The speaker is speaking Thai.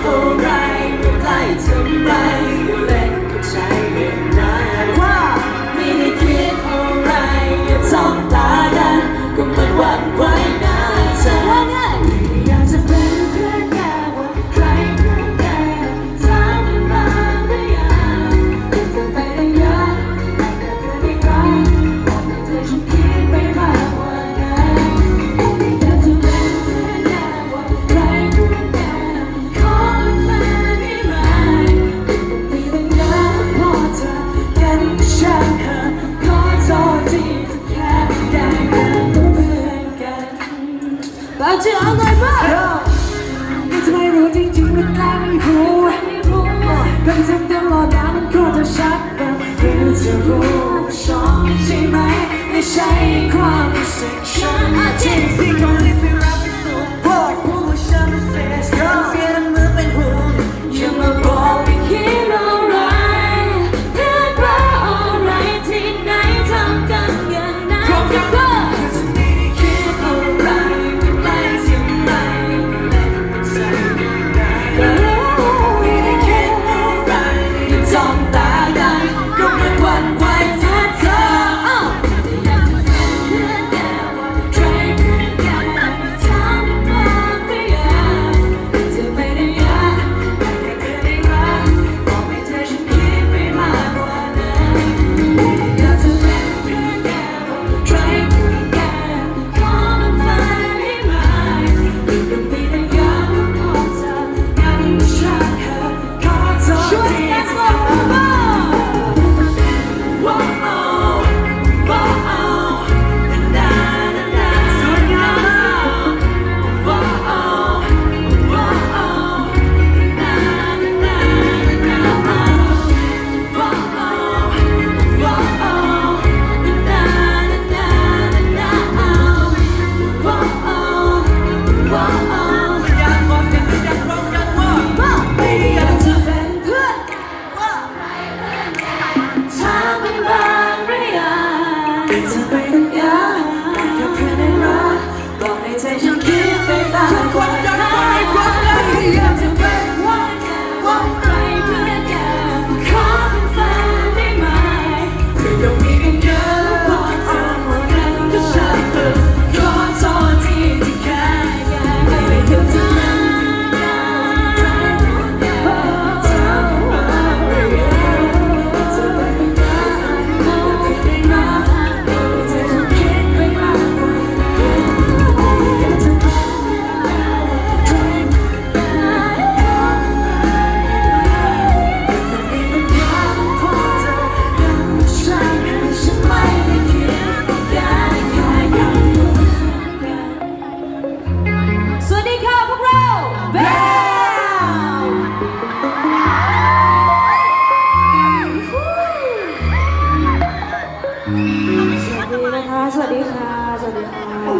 Oh. อาจจะเอาไงบ้างม่ทำไมรู้จริงๆมันแกล้ไม่รู้ก็จะตลอดน้ำมันก็จะชัดแบบเพื่อจะรู้ชอบใช่ไหมไม่ใช่ความรู้สึกฉันอาจจะเป็คน